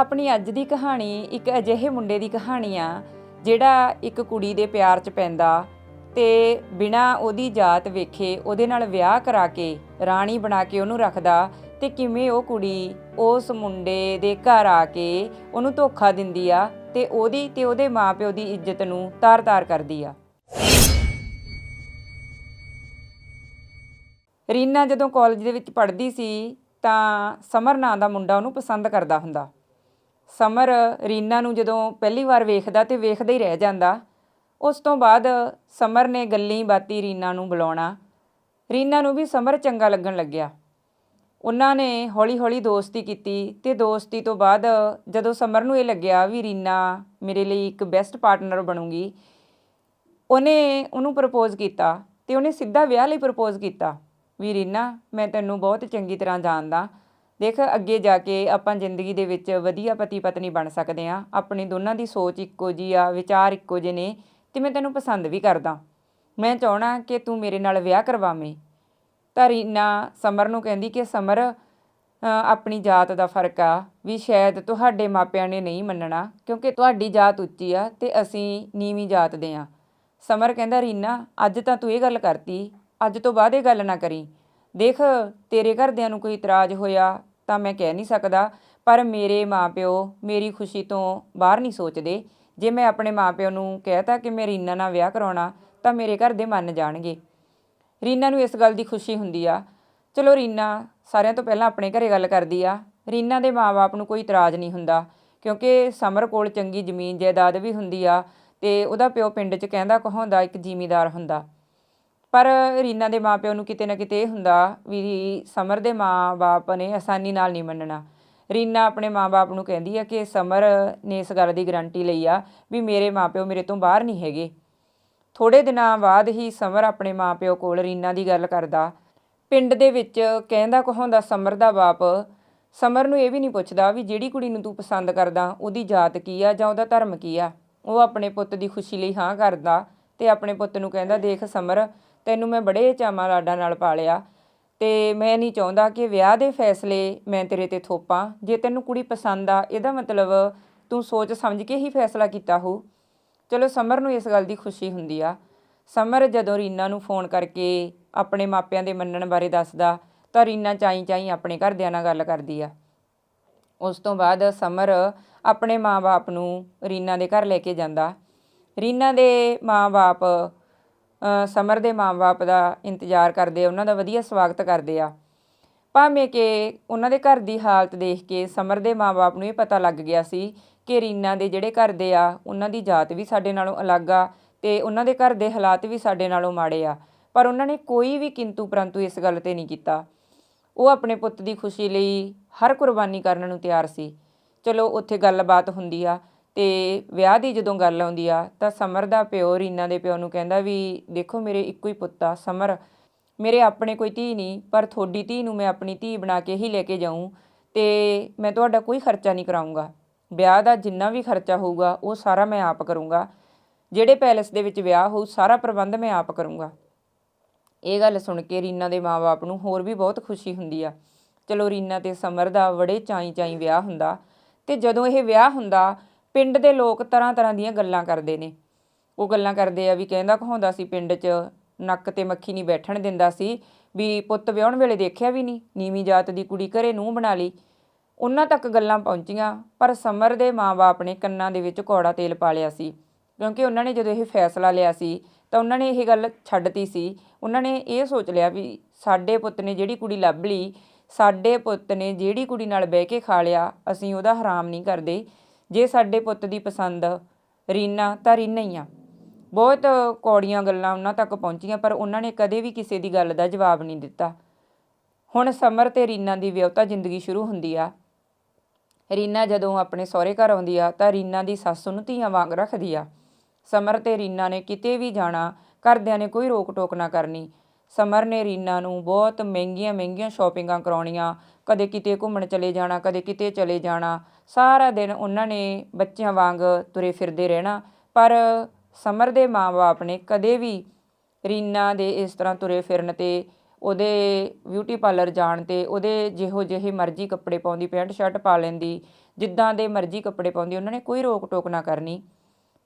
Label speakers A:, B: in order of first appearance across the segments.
A: ਆਪਣੀ ਅੱਜ ਦੀ ਕਹਾਣੀ ਇੱਕ ਅਜਿਹੇ ਮੁੰਡੇ ਦੀ ਕਹਾਣੀ ਆ, ਜਿਹੜਾ ਇੱਕ ਕੁੜੀ ਦੇ ਪਿਆਰ 'ਚ ਪੈਂਦਾ ਤੇ ਬਿਨਾ ਉਹਦੀ ਜਾਤ ਵੇਖੇ ਉਹਦੇ ਨਾਲ ਵਿਆਹ ਕਰਾ ਕੇ, ਰਾਣੀ ਬਣਾ ਕੇ ਉਹਨੂੰ ਰੱਖਦਾ ਤੇ ਕਿਵੇਂ ਉਹ ਕੁੜੀ ਉਸ ਮੁੰਡੇ ਦੇ ਘਰ ਆ ਕੇ ਉਹਨੂੰ ਧੋਖਾ ਦਿੰਦੀ ਆ ਤੇ ਉਹਦੀ ਤੇ ਉਹਦੇ ਮਾਪਿਓ ਦੀ ਇੱਜ਼ਤ ਨੂੰ ਤਾਰ-ਤਾਰ ਕਰਦੀ ਆ। ਰੀਨਾ ਜਦੋਂ ਕਾਲਜ ਦੇ ਵਿੱਚ ਪੜ੍ਹਦੀ ਸੀ ਤਾਂ ਸਮਰ ਨਾਂ ਦਾ ਮੁੰਡਾ ਉਹਨੂੰ ਪਸੰਦ ਕਰਦਾ ਹੁੰਦਾ। ਸਮਰ ਰੀਨਾ ਨੂੰ ਜਦੋਂ ਪਹਿਲੀ ਵਾਰ ਵੇਖਦਾ ਤੇ ਵੇਖਦਾ ਹੀ ਰਹਿ ਜਾਂਦਾ, ਉਸ ਤੋਂ ਬਾਅਦ ਸਮਰ ਨੇ ਗੱਲੀ ਬਾਤੀ ਰੀਨਾ ਨੂੰ ਬੁਲਾਉਣਾ। ਰੀਨਾ ਨੂੰ ਵੀ ਸਮਰ ਚੰਗਾ ਲੱਗਣ ਲੱਗਿਆ। ਉਹਨਾਂ ਨੇ ਹੌਲੀ-ਹੌਲੀ ਦੋਸਤੀ ਕੀਤੀ ਤੇ ਦੋਸਤੀ ਤੋਂ ਬਾਅਦ ਜਦੋਂ ਸਮਰ ਨੂੰ ਇਹ ਲੱਗਿਆ ਵੀ ਰੀਨਾ ਮੇਰੇ ਲਈ ਇੱਕ ਬੈਸਟ ਪਾਰਟਨਰ ਬਣੂਗੀ, ਉਹਨੇ ਉਹਨੂੰ ਪ੍ਰਪੋਜ਼ ਕੀਤਾ ਤੇ ਉਹਨੇ ਸਿੱਧਾ ਵਿਆਹ ਲਈ ਪ੍ਰਪੋਜ਼ ਕੀਤਾ ਵੀ ਰੀਨਾ, ਮੈਂ ਤੈਨੂੰ ਬਹੁਤ ਚੰਗੀ ਤਰ੍ਹਾਂ ਜਾਣਦਾ ਦੇਖ, ਅੱਗੇ ਜਾ ਕੇ ਆਪਾਂ ਜ਼ਿੰਦਗੀ ਦੇ ਵਿੱਚ ਵਧੀਆ ਪਤੀ ਪਤਨੀ ਬਣ ਸਕਦੇ ਆ ਆਪਣੇ ਦੋਨਾਂ ਦੀ ਸੋਚ ਇੱਕੋ ਜੀ ਆ, ਵਿਚਾਰ ਇੱਕੋ ਜਿਹੇ ਨੇ ਤੇ ਮੈਂ ਤੈਨੂੰ ਪਸੰਦ ਵੀ ਕਰਦਾ। ਮੈਂ ਚਾਹਣਾ ਕਿ ਤੂੰ ਮੇਰੇ ਨਾਲ ਵਿਆਹ ਕਰਵਾਵੇਂ। ਤਾਂ ਰੀਨਾ ਸਮਰ ਨੂੰ ਕਹਿੰਦੀ ਕਿ ਸਮਰ ਆਪਣੀ ਜਾਤ ਦਾ ਫ਼ਰਕ ਆ ਵੀ ਸ਼ਾਇਦ ਤੁਹਾਡੇ ਮਾਪਿਆਂ ਨੇ ਨਹੀਂ ਮੰਨਣਾ ਕਿਉਂਕਿ ਤੁਹਾਡੀ ਜਾਤ ਉੱਚੀ ਆ ਤੇ ਅਸੀਂ ਨੀਵੀਂ ਜਾਤ ਦੇ ਆ ਸਮਰ ਕਹਿੰਦਾ, ਰੀਨਾ, ਅੱਜ ਤਾਂ ਤੂੰ ਇਹ ਗੱਲ ਕਰਤੀ, ਅੱਜ ਤੋਂ ਬਾਅਦ ਇਹ ਗੱਲ ਨਾ ਕਰੀ। ਦੇਖ, ਤੇਰੇ ਘਰਦਿਆਂ ਨੂੰ ਕੋਈ ਇਤਰਾਜ਼ ਹੋਇਆ ਤਾਂ ਮੈਂ ਕਹਿ ਨਹੀਂ ਸਕਦਾ, ਪਰ ਮੇਰੇ ਮਾਪਿਓ ਮੇਰੀ ਖੁਸ਼ੀ ਤੋਂ ਬਾਹਰ ਨਹੀਂ ਸੋਚਦੇ। ਜੇ ਮੈਂ ਆਪਣੇ ਮਾਪਿਓ ਨੂੰ ਕਹਿਤਾ ਕਿ ਮੈਂ ਰੀਨਾ ਨਾਲ ਵਿਆਹ ਕਰਾਉਣਾ, ਤਾਂ ਮੇਰੇ ਘਰ ਦੇ ਮੰਨ ਜਾਣਗੇ। ਰੀਨਾ ਨੂੰ ਇਸ ਗੱਲ ਦੀ ਖੁਸ਼ੀ ਹੁੰਦੀ ਆ। ਚਲੋ ਰੀਨਾ ਸਾਰਿਆਂ ਤੋਂ ਪਹਿਲਾਂ ਆਪਣੇ ਘਰੇ ਗੱਲ ਕਰਦੀ ਆ। ਰੀਨਾ ਦੇ ਮਾਪੇ ਨੂੰ ਕੋਈ ਇਤਰਾਜ਼ ਨਹੀਂ ਹੁੰਦਾ, ਕਿਉਂਕਿ ਸਮਰ ਕੋਲ ਚੰਗੀ ਜ਼ਮੀਨ ਜਾਇਦਾਦ ਵੀ ਹੁੰਦੀ ਆ ਤੇ ਉਹਦਾ ਪਿਓ ਪਿੰਡ 'ਚ ਕਹਿੰਦਾ, ਕਹਾਉਂਦਾ ਇੱਕ ਜ਼ਿਮੀਦਾਰ ਹੁੰਦਾ। ਪਰ ਰੀਨਾ ਦੇ ਮਾਪਿਆਂ ਨੂੰ ਕਿਤੇ ਨਾ ਕਿਤੇ ਇਹ ਹੁੰਦਾ ਵੀ ਸਮਰ ਦੇ ਮਾਂ ਬਾਪ ਨੇ ਆਸਾਨੀ ਨਾਲ ਨਹੀਂ ਮੰਨਣਾ। ਰੀਨਾ ਆਪਣੇ ਮਾਪੇ ਨੂੰ ਕਹਿੰਦੀ ਆ ਕਿ ਸਮਰ ਨੇ ਇਸ ਗੱਲ ਦੀ ਗਾਰੰਟੀ ਲਈ ਆ ਵੀ ਮੇਰੇ ਮਾਪਿਓ ਮੇਰੇ ਤੋਂ ਬਾਹਰ ਨਹੀਂ ਹੈਗੇ। ਥੋੜੇ ਦਿਨਾਂ ਬਾਅਦ ਹੀ ਸਮਰ ਆਪਣੇ ਮਾਪਿਓ ਕੋਲ ਰੀਨਾ ਦੀ ਗੱਲ ਕਰਦਾ। ਪਿੰਡ ਦੇ ਵਿੱਚ ਕਹਿੰਦਾ ਕਹਾਉਂਦਾ ਸਮਰ ਦਾ ਬਾਪ, ਸਮਰ ਨੂੰ ਇਹ ਵੀ ਨਹੀਂ ਪੁੱਛਦਾ ਵੀ ਜਿਹੜੀ ਕੁੜੀ ਨੂੰ ਤੂੰ ਪਸੰਦ ਕਰਦਾ, ਉਹਦੀ ਜਾਤ ਕੀ ਆ ਜਾਂ ਉਹਦਾ ਧਰਮ ਕੀ ਆ? ਉਹ ਆਪਣੇ ਪੁੱਤ ਦੀ ਖੁਸ਼ੀ ਲਈ ਹਾਂ ਕਰਦਾ ਤੇ ਆਪਣੇ ਪੁੱਤ ਨੂੰ ਕਹਿੰਦਾ, ਦੇਖ ਸਮਰ ਤੈਨੂੰ ਮੈਂ ਬੜੇ ਚਾਵਾਂ ਲਾਡਾਂ ਨਾਲ ਪਾਲਿਆ ਤੇ ਮੈਂ ਨਹੀਂ ਚਾਹੁੰਦਾ ਕਿ ਵਿਆਹ ਦੇ ਫੈਸਲੇ ਮੈਂ ਤੇਰੇ ਤੇ ਥੋਪਾਂ। ਜੇ ਤੈਨੂੰ ਕੁੜੀ ਪਸੰਦ ਆ, ਇਹਦਾ ਮਤਲਬ ਤੂੰ ਸੋਚ ਸਮਝ ਕੇ ਹੀ ਫੈਸਲਾ ਕੀਤਾ ਹੋ ਚਲੋ ਸਮਰ ਨੂੰ ਇਸ ਗੱਲ ਦੀ ਖੁਸ਼ੀ ਹੁੰਦੀ ਆ। ਸਮਰ ਜਦੋਂ ਰੀਨਾ ਨੂੰ ਫੋਨ ਕਰਕੇ ਆਪਣੇ ਮਾਪਿਆਂ ਦੇ ਮੰਨਣ ਬਾਰੇ ਦੱਸਦਾ, ਤਾਂ ਰੀਨਾ ਚਾਈ ਚਾਈ ਆਪਣੇ ਘਰਦਿਆਂ ਨਾਲ ਗੱਲ ਕਰਦੀ ਆ। ਉਸ ਤੋਂ ਬਾਅਦ ਸਮਰ ਆਪਣੇ ਮਾਂ-ਬਾਪ ਨੂੰ ਰੀਨਾ ਦੇ ਘਰ ਲੈ ਕੇ ਜਾਂਦਾ। ਰੀਨਾ ਦੇ ਮਾਂ-ਬਾਪ ਸਮਰ ਦੇ ਮਾਂ-ਬਾਪ ਦਾ ਇੰਤਜ਼ਾਰ ਕਰਦੇ ਆ, ਉਹਨਾਂ ਦਾ ਵਧੀਆ ਸਵਾਗਤ ਕਰਦੇ ਆ। ਭਾਵੇਂ ਕਿ ਉਹਨਾਂ ਦੇ ਘਰ ਦੀ ਹਾਲਤ ਦੇਖ ਕੇ ਸਮਰ ਦੇ ਮਾਂ ਬਾਪ ਨੂੰ ਇਹ ਪਤਾ ਲੱਗ ਗਿਆ ਸੀ ਕਿ ਰੀਨਾ ਦੇ ਜਿਹੜੇ ਘਰ ਦੇ ਆ, ਉਹਨਾਂ ਦੀ ਜਾਤ ਵੀ ਸਾਡੇ ਨਾਲੋਂ ਅਲੱਗ ਆ ਤੇ ਉਹਨਾਂ ਦੇ ਘਰ ਦੇ ਹਾਲਾਤ ਵੀ ਸਾਡੇ ਨਾਲੋਂ ਮਾੜੇ ਆ। ਪਰ ਉਹਨਾਂ ਨੇ ਕੋਈ ਵੀ ਕਿੰਤੂ ਪਰੰਤੂ ਇਸ ਗੱਲ ਤੇ ਨਹੀਂ ਕੀਤਾ। ਉਹ ਆਪਣੇ ਪੁੱਤ ਦੀ ਖੁਸ਼ੀ ਲਈ ਹਰ ਕੁਰਬਾਨੀ ਕਰਨ ਨੂੰ ਤਿਆਰ ਸੀ। ਚਲੋ, ਉੱਥੇ ਗੱਲਬਾਤ ਹੁੰਦੀ ਆ। ਤੇ ਵਿਆਹ ਦੀ ਜਦੋਂ ਗੱਲ ਆਉਂਦੀ ਆ, ਤਾਂ ਸਮਰ ਦਾ ਪਿਓ ਰੀਨਾ ਦੇ ਪਿਓ ਨੂੰ ਕਹਿੰਦਾ ਵੀ ਦੇਖੋ ਮੇਰੇ ਇੱਕੋ ਹੀ ਪੁੱਤ ਆ, ਸਮਰ। ਮੇਰੇ ਆਪਣੇ ਕੋਈ ਧੀ ਨਹੀਂ, ਪਰ ਤੁਹਾਡੀ ਧੀ ਨੂੰ ਮੈਂ ਆਪਣੀ ਧੀ ਬਣਾ ਕੇ ਹੀ ਲੈ ਕੇ ਜਾਊਂ ਤੇ ਮੈਂ ਤੁਹਾਡਾ ਕੋਈ ਖਰਚਾ ਨਹੀਂ ਕਰਾਊਂਗਾ। ਵਿਆਹ ਦਾ ਜਿੰਨਾ ਵੀ ਖਰਚਾ ਹੋਊਗਾ, ਉਹ ਸਾਰਾ ਮੈਂ ਆਪ ਕਰੂੰਗਾ। ਜਿਹੜੇ ਪੈਲਸ ਦੇ ਵਿੱਚ ਵਿਆਹ ਹੋਊ, ਸਾਰਾ ਪ੍ਰਬੰਧ ਮੈਂ ਆਪ ਕਰੂੰਗਾ। ਇਹ ਗੱਲ ਸੁਣ ਕੇ ਰੀਨਾ ਦੇ ਮਾਪੇ ਨੂੰ ਹੋਰ ਵੀ ਬਹੁਤ ਖੁਸ਼ੀ ਹੁੰਦੀ ਆ। ਚਲੋ ਰੀਨਾ ਤੇ ਸਮਰ ਦਾ ਬੜੇ ਚਾਈ ਚਾਈ ਵਿਆਹ ਹੁੰਦਾ ਤੇ ਜਦੋਂ ਇਹ ਵਿਆਹ ਹੁੰਦਾ ਪਿੰਡ ਦੇ ਲੋਕ ਤਰ੍ਹਾਂ ਤਰ੍ਹਾਂ ਦੀਆਂ ਗੱਲਾਂ ਕਰਦੇ ਨੇ। ਉਹ ਗੱਲਾਂ ਕਰਦੇ ਆ ਵੀ ਕਹਿੰਦਾ ਕਹਾਉਂਦਾ ਸੀ ਪਿੰਡ 'ਚ ਨੱਕ ਤੇ ਮੱਖੀ ਨਹੀਂ ਬੈਠਣ ਦਿੰਦਾ ਸੀ। ਵੀ ਪੁੱਤ ਵਿਆਹਣ ਵੇਲੇ ਦੇਖਿਆ ਵੀ ਨਹੀਂ, ਨੀਵੀਂ ਜਾਤ ਦੀ ਕੁੜੀ ਘਰੇ ਨੂੰ ਬਣਾ ਲਈ। ਉਹਨਾਂ ਤੱਕ ਗੱਲਾਂ ਪਹੁੰਚੀਆਂ, ਪਰ ਸਮਰ ਦੇ ਮਾਪੇ ਨੇ ਕੰਨਾਂ ਦੇ ਵਿੱਚ ਕੌੜਾ ਤੇਲ ਪਾ ਲਿਆ ਸੀ। ਕਿਉਂਕਿ ਉਹਨਾਂ ਨੇ ਜਦੋਂ ਇਹ ਫੈਸਲਾ ਲਿਆ ਸੀ, ਤਾਂ ਉਹਨਾਂ ਨੇ ਇਹ ਗੱਲ ਛੱਡਤੀ ਸੀ। ਉਹਨਾਂ ਨੇ ਇਹ ਸੋਚ ਲਿਆ ਵੀ ਸਾਡੇ ਪੁੱਤ ਨੇ ਜਿਹੜੀ ਕੁੜੀ ਲੱਭ ਲਈ, ਸਾਡੇ ਪੁੱਤ ਨੇ ਜਿਹੜੀ ਕੁੜੀ ਨਾਲ ਬਹਿ ਕੇ ਖਾ ਲਿਆ, ਅਸੀਂ ਉਹਦਾ ਹਰਾਮ ਨਹੀਂ ਕਰਦੇ। ਜੇ ਸਾਡੇ ਪੁੱਤ ਦੀ ਪਸੰਦ ਰੀਨਾ ਤਾਂ ਰੀਨਾ ਹੀ ਆ। ਬਹੁਤ ਕੌੜੀਆਂ ਗੱਲਾਂ ਉਹਨਾਂ ਤੱਕ ਪਹੁੰਚੀਆਂ, ਪਰ ਉਹਨਾਂ ਨੇ ਕਦੇ ਵੀ ਕਿਸੇ ਦੀ ਗੱਲ ਦਾ ਜਵਾਬ ਨਹੀਂ ਦਿੱਤਾ। ਹੁਣ ਸਮਰ ਤੇ ਰੀਨਾ ਦੀ ਵਿਆਹਤਾ ਜ਼ਿੰਦਗੀ ਸ਼ੁਰੂ ਹੁੰਦੀ ਆ। ਰੀਨਾ ਜਦੋਂ ਆਪਣੇ ਸਹੁਰੇ ਘਰ ਆਉਂਦੀ ਆ, ਤਾਂ ਰੀਨਾ ਦੀ ਸੱਸ ਨੂੰ ਧੀਆਂ ਵਾਂਗ ਰੱਖਦੀ ਆ। ਸਮਰ ਤੇ ਰੀਨਾ ਨੇ ਕਿਤੇ ਵੀ ਜਾਣਾ, ਘਰਦਿਆਂ ਨੇ ਕੋਈ ਰੋਕ ਟੋਕ ਨਾ ਕਰਨੀ। ਸਮਰ ਨੇ ਰੀਨਾ ਨੂੰ ਬਹੁਤ ਮਹਿੰਗੀਆਂ ਮਹਿੰਗੀਆਂ ਸ਼ਾਪਿੰਗਾਂ ਕਰਾਉਣੀਆਂ, ਕਦੇ ਕਿਤੇ ਘੁੰਮਣ ਚਲੇ ਜਾਣਾ, ਕਦੇ ਕਿਤੇ ਚਲੇ ਜਾਣਾ। ਸਾਰਾ ਦਿਨ ਉਹਨਾਂ ਨੇ ਬੱਚਿਆਂ ਵਾਂਗ ਤੁਰੇ ਫਿਰਦੇ ਰਹਿਣਾ। ਪਰ ਸਮਰ ਦੇ ਮਾਪੇ ਨੇ ਕਦੇ ਵੀ ਰੀਨਾ ਦੇ ਇਸ ਤਰ੍ਹਾਂ ਤੁਰੇ ਫਿਰਨ ਤੇ ਉਹਦੇ ਬਿਊਟੀ ਪਾਰਲਰ ਜਾਣ ਤੇ ਉਹਦੇ ਜਿਹੋ ਜਿਹੇ ਮਰਜ਼ੀ ਕੱਪੜੇ ਪਾਉਂਦੀ, ਪੈਂਟ ਸ਼ਰਟ ਪਾ ਲੈਂਦੀ, ਜਿੱਦਾਂ ਦੇ ਮਰਜ਼ੀ ਕੱਪੜੇ ਪਾਉਂਦੀ, ਉਹਨਾਂ ਨੇ ਕੋਈ ਰੋਕ ਟੋਕ ਨਾ ਕਰਨੀ।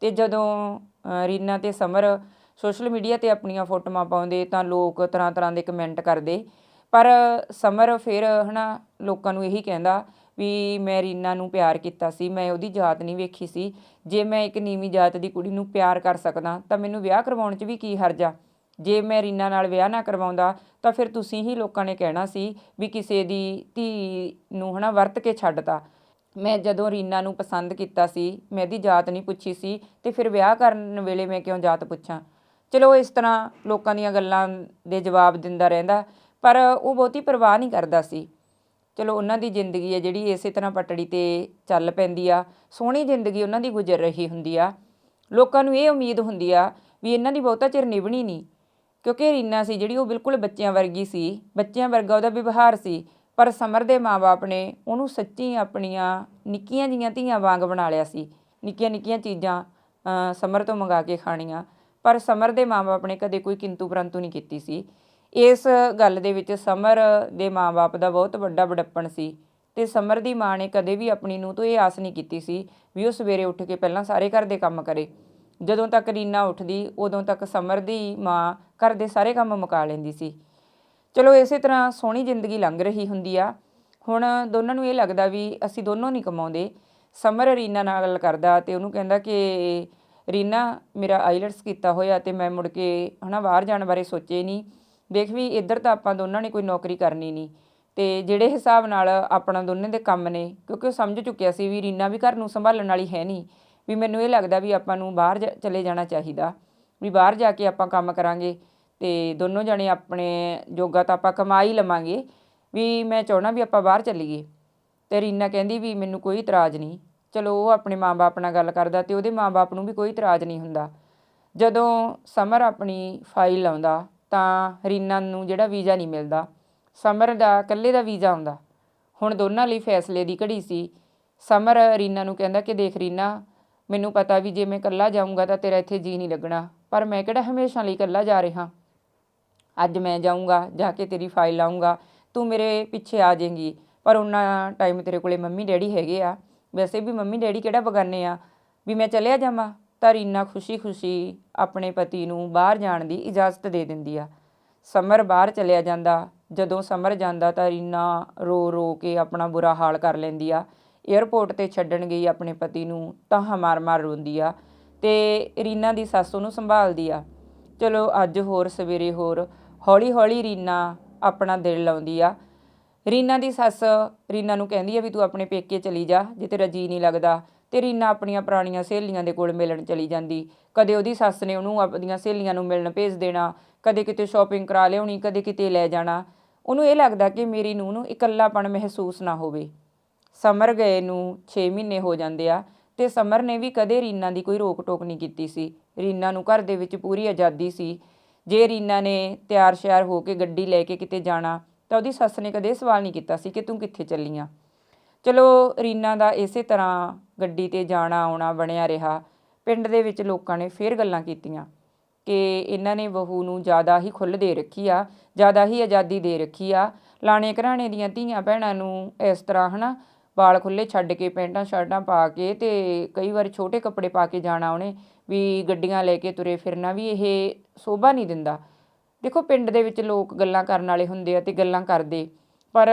A: ਤੇ ਜਦੋਂ ਰੀਨਾ ਤੇ ਸਮਰ ਸੋਸ਼ਲ ਮੀਡੀਆ ਤੇ ਆਪਣੀਆਂ ਫੋਟੋਆਂ ਪਾਉਂਦੇ ਤਾਂ ਲੋਕ ਤਰ੍ਹਾਂ ਤਰ੍ਹਾਂ ਦੇ ਕਮੈਂਟ ਕਰਦੇ। ਪਰ ਸਮਰ ਫਿਰ ਹਨਾ ਲੋਕਾਂ ਨੂੰ ਇਹੀ ਕਹਿੰਦਾ ਵੀ ਮੈਂ ਰੀਨਾ ਨੂੰ ਪਿਆਰ ਕੀਤਾ ਸੀ, ਮੈਂ ਉਹਦੀ ਜਾਤ ਨਹੀਂ ਵੇਖੀ ਸੀ। ਜੇ ਮੈਂ ਇੱਕ ਨੀਵੀਂ ਜਾਤ ਦੀ ਕੁੜੀ ਨੂੰ ਪਿਆਰ ਕਰ ਸਕਦਾ, ਤਾਂ ਮੈਨੂੰ ਵਿਆਹ ਕਰਵਾਉਣ 'ਚ ਵੀ ਕੀ ਹਰਜਾ ਜੇ ਮੈਂ ਰੀਨਾ ਨਾਲ ਵਿਆਹ ਨਾ ਕਰਵਾਉਂਦਾ, ਤਾਂ ਫਿਰ ਤੁਸੀਂ ਹੀ ਲੋਕਾਂ ਨੇ ਕਹਿਣਾ ਸੀ ਵੀ ਕਿਸੇ ਦੀ ਧੀ ਨੂੰ ਹਨਾ ਵਰਤ ਕੇ ਛੱਡਤਾ। ਮੈਂ ਜਦੋਂ ਰੀਨਾ ਨੂੰ ਪਸੰਦ ਕੀਤਾ ਸੀ, ਮੈਂ ਇਹਦੀ ਜਾਤ ਨਹੀਂ ਪੁੱਛੀ ਸੀ, ਤੇ ਫਿਰ ਵਿਆਹ ਕਰਨ ਵੇਲੇ ਮੈਂ ਕਿਉਂ ਜਾਤ ਪੁੱਛਾਂ? ਚਲੋ ਇਸ ਤਰ੍ਹਾਂ ਲੋਕਾਂ ਦੀਆਂ ਗੱਲਾਂ ਦੇ ਜਵਾਬ ਦਿੰਦਾ ਰਹਿੰਦਾ, ਪਰ ਉਹ ਬਹੁਤੀ ਪਰਵਾਹ ਨਹੀਂ ਕਰਦਾ ਸੀ। ਚਲੋ ਉਹਨਾਂ ਦੀ ਜ਼ਿੰਦਗੀ ਹੈ ਜਿਹੜੀ ਇਸੇ ਤਰ੍ਹਾਂ ਪਟੜੀ ਤੇ ਚੱਲ ਪੈਂਦੀ ਆ, ਸੋਹਣੀ ਜ਼ਿੰਦਗੀ ਉਹਨਾਂ ਦੀ ਗੁਜ਼ਰ ਰਹੀ ਹੁੰਦੀ ਆ। ਲੋਕਾਂ ਨੂੰ ਇਹ ਉਮੀਦ ਹੁੰਦੀ ਆ ਵੀ ਇਹਨਾਂ ਦੀ ਬਹੁਤਾ ਚਿਰ ਨਿਭਣੀ ਨਹੀਂ, ਕਿਉਂਕਿ ਰੀਨਾ ਸੀ ਜਿਹੜੀ ਉਹ ਬਿਲਕੁਲ ਬੱਚਿਆਂ ਵਰਗੀ ਸੀ, ਬੱਚਿਆਂ ਵਰਗਾ ਉਹਦਾ ਵਿਵਹਾਰ ਸੀ, ਪਰ ਸਮਰ ਦੇ ਮਾਪੇ ਨੇ ਉਹਨੂੰ ਸੱਚੀ ਆਪਣੀਆਂ ਨਿੱਕੀਆਂ ਜੀਆਂ ਧੀਆਂ ਵਾਂਗ ਬਣਾ ਲਿਆ ਸੀ ਨਿੱਕੀਆਂ ਨਿੱਕੀਆਂ ਚੀਜ਼ਾਂ ਸਮਰ ਤੋਂ ਮੰਗਾ ਕੇ ਖਾਣੀਆਂ। ਪਰ ਸਮਰ ਦੇ ਮਾਪੇ ਨੇ ਕਦੇ ਕੋਈ ਕਿੰਤੂ ਪਰੰਤੂ ਨਹੀਂ ਕੀਤੀ ਸੀ। ਇਸ ਗੱਲ ਦੇ ਵਿੱਚ ਸਮਰ ਦੇ ਮਾਂ ਬਾਪ ਦਾ ਬਹੁਤ ਵੱਡਾ ਵਡੱਪਣ ਸੀ ਤੇ ਸਮਰ ਦੀ ਮਾਂ ਨੇ ਕਦੇ ਵੀ ਆਪਣੀ ਨੂੰ ਤੋਂ ਇਹ ਆਸ ਨਹੀਂ ਕੀਤੀ ਸੀ ਵੀ ਉਹ ਸਵੇਰੇ ਉੱਠ ਕੇ ਪਹਿਲਾਂ ਸਾਰੇ ਘਰ ਦੇ ਕੰਮ ਕਰੇ। ਜਦੋਂ ਤੱਕ ਰੀਨਾ ਉੱਠਦੀ, ਉਦੋਂ ਤੱਕ ਸਮਰ ਦੀ ਮਾਂ ਘਰ ਦੇ ਸਾਰੇ ਕੰਮ ਮੁਕਾ ਲੈਂਦੀ ਸੀ। ਚਲੋ, ਇਸੇ ਤਰ੍ਹਾਂ ਸੋਹਣੀ ਜ਼ਿੰਦਗੀ ਲੰਘ ਰਹੀ ਹੁੰਦੀ ਆ। ਹੁਣ ਦੋਨਾਂ ਨੂੰ ਇਹ ਲੱਗਦਾ ਵੀ ਅਸੀਂ ਦੋਨੋਂ ਨਹੀਂ ਕਮਾਉਂਦੇ। ਸਮਰ ਰੀਨਾ ਨਾਲ ਗੱਲ ਕਰਦਾ ਤੇ ਉਹਨੂੰ ਕਹਿੰਦਾ ਕਿ, ਰੀਨਾ, ਮੇਰਾ ਆਈਲਟਸ ਕੀਤਾ ਹੋਇਆ ਤੇ ਮੈਂ ਮੁੜ ਕੇ ਹਨਾ ਬਾਹਰ ਜਾਣ ਬਾਰੇ ਸੋਚੇ ਨਹੀਂ। ਦੇਖ ਵੀ ਇੱਧਰ ਤਾਂ ਆਪਾਂ ਦੋਨਾਂ ਨੇ ਕੋਈ ਨੌਕਰੀ ਕਰਨੀ ਨਹੀਂ। ਤੇ ਜਿਹੜੇ ਹਿਸਾਬ ਨਾਲ ਆਪਣਾ ਦੋਨੇ ਦੇ ਕੰਮ ਨੇ, ਕਿਉਂਕਿ ਉਹ ਸਮਝ ਚੁੱਕਿਆ ਸੀ ਵੀ ਰੀਨਾ ਵੀ ਘਰ ਨੂੰ ਸੰਭਾਲਣ ਵਾਲੀ ਹੈ ਨਹੀਂ, ਵੀ ਮੈਨੂੰ ਇਹ ਲੱਗਦਾ ਵੀ ਆਪਾਂ ਨੂੰ ਬਾਹਰ ਜਾ- ਚਲੇ ਜਾਣਾ ਚਾਹੀਦਾ, ਵੀ ਬਾਹਰ ਜਾ ਕੇ ਆਪਾਂ ਕੰਮ ਕਰਾਂਗੇ ਤੇ ਦੋਨੋਂ ਜਣੇ ਆਪਣੇ ਜੋਗਾ ਤਾਂ ਆਪਾਂ ਕਮਾ ਹੀ ਲਵਾਂਗੇ, ਵੀ ਮੈਂ ਚਾਹਣਾ ਵੀ ਆਪਾਂ ਬਾਹਰ ਚੱਲੀਏ। ਤੇ ਰੀਨਾ ਕਹਿੰਦੀ ਵੀ ਮੈਨੂੰ ਕੋਈ ਇਤਰਾਜ਼ ਨਹੀਂ। ਚਲੋ ਉਹ ਆਪਣੇ ਮਾਂ-ਬਾਪ ਨਾਲ ਗੱਲ ਕਰਦਾ ਤੇ ਉਹਦੇ ਮਾਂ-ਬਾਪ ਨੂੰ ਵੀ ਕੋਈ ਇਤਰਾਜ਼ ਨਹੀਂ ਹੁੰਦਾ। ਜਦੋਂ ਸਮਰ ਆਪਣੀ ਫਾਈਲ ਲਾਉਂਦਾ ਤਾਂ ਰੀਨਾ ਨੂੰ ਜਿਹੜਾ ਵੀਜ਼ਾ ਨਹੀਂ ਮਿਲਦਾ। ਸਮਰ ਦਾ, ਇਕੱਲੇ ਦਾ ਵੀਜ਼ਾ ਆਉਂਦਾ। ਹੁਣ ਦੋਨਾਂ ਲਈ ਫੈਸਲੇ ਦੀ ਘੜੀ ਸੀ। ਸਮਰ ਰੀਨਾ ਨੂੰ ਕਹਿੰਦਾ ਕਿ ਦੇਖ ਰੀਨਾ, ਮੈਨੂੰ ਪਤਾ ਵੀ ਜੇ ਮੈਂ ਇਕੱਲਾ ਜਾਊਂਗਾ ਤਾਂ ਤੇਰਾ ਇੱਥੇ ਜੀ ਨਹੀਂ ਲੱਗਣਾ, ਪਰ ਮੈਂ ਕਿਹੜਾ ਹਮੇਸ਼ਾ ਲਈ ਇਕੱਲਾ ਜਾ ਰਿਹਾ। ਅੱਜ ਮੈਂ ਜਾਊਂਗਾ, ਜਾ ਕੇ ਤੇਰੀ ਫਾਈਲ ਲਾਊਂਗਾ, ਤੂੰ ਮੇਰੇ ਪਿੱਛੇ ਆ ਜਾਏਂਗੀ, ਪਰ ਉਹਨਾਂ ਟਾਈਮ ਤੇਰੇ ਕੋਲੇ ਮੰਮੀ ਡੈਡੀ ਹੈਗੇ ਆ। ਵੈਸੇ ਵੀ ਮੰਮੀ ਡੈਡੀ ਕਿਹੜਾ ਬਗਾਨੇ ਆ, ਵੀ ਮੈਂ ਚਲਿਆ ਜਾਵਾਂ? ਤਾਂ ਰੀਨਾ ਖੁਸ਼ੀ-ਖੁਸ਼ੀ ਆਪਣੇ ਪਤੀ ਨੂੰ ਬਾਹਰ ਜਾਣ ਦੀ ਇਜਾਜ਼ਤ ਦੇ ਦਿੰਦੀ ਆ। ਸਮਰ ਬਾਹਰ ਚਲਿਆ ਜਾਂਦਾ। ਜਦੋਂ ਸਮਰ ਜਾਂਦਾ ਤਾਂ ਰੀਨਾ ਰੋ ਰੋ ਕੇ ਆਪਣਾ ਬੁਰਾ ਹਾਲ ਕਰ ਲੈਂਦੀ ਆ। 에ਅਰਪੋਰਟ ਤੇ ਛੱਡਣ ਗਈ ਆਪਣੇ ਪਤੀ ਨੂੰ ਤਾਂ ਮਾਰ-ਮਾਰ ਰੋਂਦੀ ਆ ਤੇ ਰੀਨਾ ਦੀ ਸੱਸ ਉਹਨੂੰ ਸੰਭਾਲਦੀ ਆ। ਚਲੋ, ਅੱਜ ਹੋਰ, ਸਵੇਰੇ ਹੋਰ, ਹੌਲੀ-ਹੌਲੀ ਰੀਨਾ ਆਪਣਾ ਦਿਲ ਲਾਉਂਦੀ ਆ। ਰੀਨਾ ਦੀ ਸੱਸ ਰੀਨਾ ਨੂੰ ਕਹਿੰਦੀ ਆ ਵੀ ਤੂੰ ਆਪਣੇ ਪੇਕੇ ਚਲੀ ਜਾ ਜੇ ਰਜੀ ਨਹੀਂ ਲੱਗਦਾ। ਤੇ ਰੀਨਾ ਆਪਣੀਆਂ ਪੁਰਾਣੀਆਂ ਸਹੇਲੀਆਂ ਦੇ ਕੋਲ ਮਿਲਣ ਚਲੀ ਜਾਂਦੀ। ਕਦੇ ਉਹਦੀ ਸੱਸ ਨੇ ਉਹਨੂੰ ਆਪਣੀਆਂ ਸਹੇਲੀਆਂ ਨੂੰ ਮਿਲਣ ਭੇਜ ਦੇਣਾ, ਕਦੇ ਕਿਤੇ ਸ਼ਾਪਿੰਗ ਕਰਾ ਲਿਆਉਣੀ, ਕਦੇ ਕਿਤੇ ਲੈ ਜਾਣਾ। ਉਹਨੂੰ ਇਹ ਲੱਗਦਾ ਕਿ ਮੇਰੀ ਨੂੰਹ ਨੂੰ ਇਕੱਲਾਪਣ ਮਹਿਸੂਸ ਨਾ ਹੋਵੇ। ਸਮਰ ਗਏ ਨੂੰ 6 ਮਹੀਨੇ ਹੋ ਜਾਂਦੇ ਆ ਤੇ ਸਮਰ ਨੇ ਵੀ ਕਦੇ ਰੀਨਾ ਦੀ ਕੋਈ ਰੋਕ ਟੋਕ ਨਹੀਂ ਕੀਤੀ ਸੀ। ਰੀਨਾ ਨੂੰ ਘਰ ਦੇ ਵਿੱਚ ਪੂਰੀ ਆਜ਼ਾਦੀ ਸੀ। ਜੇ ਰੀਨਾ ਨੇ ਤਿਆਰ ਸ਼ਿਆਰ ਹੋ ਕੇ ਗੱਡੀ ਲੈ ਕੇ ਕਿਤੇ ਜਾਣਾ, ਤਾਂ ਉਹਦੀ ਸੱਸ ਨੇ ਕਦੇ ਸਵਾਲ ਨਹੀਂ ਕੀਤਾ ਸੀ ਕਿ ਤੂੰ ਕਿੱਥੇ ਚੱਲੀ ਆ। ਚਲੋ, ਰੀਨਾ ਦਾ ਇਸੇ ਤਰ੍ਹਾਂ ਗੱਡੀ ਤੇ ਜਾਣਾ, ਆਉਣਾ, ਬਣਿਆ ਰਿਹਾ। ਪਿੰਡ ਦੇ ਵਿੱਚ ਲੋਕਾਂ ਨੇ ਫਿਰ ਗੱਲਾਂ ਕੀਤੀਆਂ ਕਿ ਇਹਨਾਂ ਨੇ ਬਹੂ ਨੂੰ ਜ਼ਿਆਦਾ ਹੀ ਖੁੱਲ੍ਹ ਦੇ ਰੱਖੀ ਆ, ਜ਼ਿਆਦਾ ਹੀ ਆਜ਼ਾਦੀ ਦੇ ਰੱਖੀ ਆ। ਲਾਣੇ ਘਰਾਣੇ ਦੀਆਂ ਧੀਆਂ ਭੈਣਾਂ ਨੂੰ ਇਸ ਤਰ੍ਹਾਂ, ਹਨਾ, ਵਾਲ ਖੁੱਲੇ ਛੱਡ ਕੇ, ਪੈਂਟਾਂ ਸ਼ਰਟਾਂ ਪਾ ਕੇ ਤੇ ਕਈ ਵਾਰ ਛੋਟੇ ਕੱਪੜੇ ਪਾ ਕੇ ਜਾਣਾ ਉਹਨੇ, ਵੀ ਗੱਡੀਆਂ ਲੈ ਕੇ ਤੁਰੇ ਫਿਰਨਾ ਵੀ ਇਹ ਸੋਭਾ ਨਹੀਂ ਦਿੰਦਾ। ਦੇਖੋ, ਪਿੰਡ ਦੇ ਵਿੱਚ ਲੋਕ ਗੱਲਾਂ ਕਰਨ ਵਾਲੇ ਹੁੰਦੇ ਆ ਤੇ ਗੱਲਾਂ ਕਰਦੇ। ਪਰ